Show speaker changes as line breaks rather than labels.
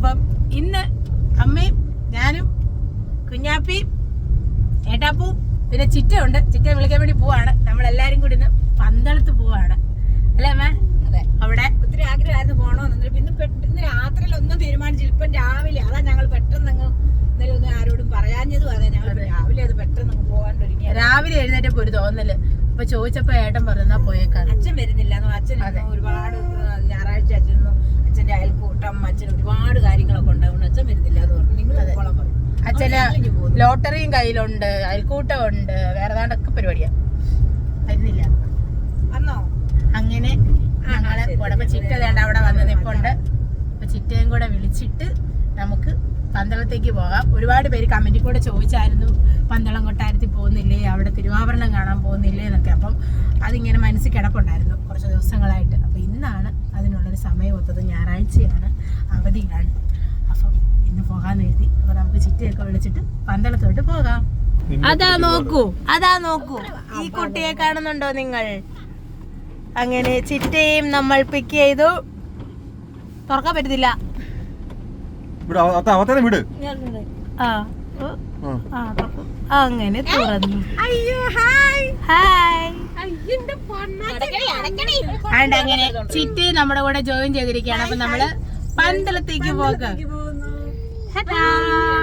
അപ്പം ഇന്ന് അമ്മയും ഞാനും കുഞ്ഞാപ്പിയും ഏട്ടാപ്പും പിന്നെ ചിറ്റയുണ്ട്. ചിറ്റ വിളിക്കാൻ വേണ്ടി പോവാണ്. നമ്മളെല്ലാരും കൂടി ഇന്ന് പന്തളത്ത് പോവാണ്. അല്ലേ അമ്മ?
അതെ.
അവിടെ
ഒത്തിരി ആഗ്രഹമായിരുന്നു പോകണമെന്ന്. എന്നിട്ട് പിന്നെ പെട്ടെന്ന് രാത്രിയിൽ ഒന്നും തീരുമാനിച്ചില്ല. ഇപ്പം രാവിലെ അതാ ഞങ്ങൾ പെട്ടെന്ന് അങ്ങ് ഇന്നലെ ഒന്നും ആരോടും പറയാഞ്ഞതും അതെ. ഞങ്ങൾ രാവിലെ അത് പെട്ടെന്ന് അങ്ങ് പോകാൻ ഒരുങ്ങിയ
രാവിലെ എഴുന്നേറ്റപ്പോ ഒരു തോന്നൽ. അപ്പൊ ചോദിച്ചപ്പോ ഏട്ടൻ പറഞ്ഞാ പോയേക്കാണ്
അച്ഛൻ വരുന്നില്ല. അച്ഛൻ ഒരുപാട് ഞായറാഴ്ച അച്ഛനും അച്ഛന്റെ അയൽക്കൂട്ടം അച്ഛൻ ഒരുപാട് കാര്യങ്ങളൊക്കെ ഉണ്ടാവും അച്ഛൻ വരുന്നില്ല എന്ന് പറഞ്ഞു നിങ്ങൾ പോകണം അപ്പോൾ പോന്നു.
ലോട്ടറിയും കയ്യിലുണ്ട് അയൽക്കൂട്ടമുണ്ട് വേറെ ഏതാണ്ടൊക്കെ പരിപാടിയാ. വരുന്നില്ല. അങ്ങനെ ഞങ്ങൾ. ചിറ്റ വേണ്ട അവിടെ വന്ന് നിപ്പുണ്ട് അപ്പൊ ചിറ്റയും കൂടെ വിളിച്ചിട്ട് നമുക്ക് പന്തളത്തേക്ക് പോകാം. ഒരുപാട് പേര് കമന്റിൽ കൂടെ ചോദിച്ചായിരുന്നു പന്തളം കൊട്ടാരത്തിൽ പോകുന്നില്ലേ? അവിടെ തിരുവാഭരണം കാണാൻ പോകുന്നില്ലേ? എന്നൊക്കെ. അപ്പം അതിങ്ങനെ മനസ്സിൽ കിടപ്പുണ്ടായിരുന്നു കുറച്ച് ദിവസങ്ങളായിട്ട്. അപ്പൊ ഇന്നാണ് അതിനുള്ളൊരു സമയം ഒത്തത്. ഞായറാഴ്ചയാണ് അവധിയാണ്. അപ്പം അപ്പൊ നമുക്ക് ചിറ്റയൊക്കെ വിളിച്ചിട്ട് പന്തളത്തോട്ട് പോകാം. അതാ നോക്കൂ. അതാ നോക്കൂ. ഈ കുട്ടിയെ കാണുന്നുണ്ടോ നിങ്ങൾ? അങ്ങനെ ചിറ്റയും നമ്മൾ പിക്ക് ചെയ്തു. തുറക്കാൻ പറ്റത്തില്ല. അങ്ങനെ തുറന്നു. ഹായ്. ഹായ്. അങ്ങനെ ചിറ്റി നമ്മുടെ കൂടെ ജോയിൻ ചെയ്തിരിക്കുകയാണ്. അപ്പൊ നമ്മൾ പന്തളത്തേക്ക് പോകാം. タタ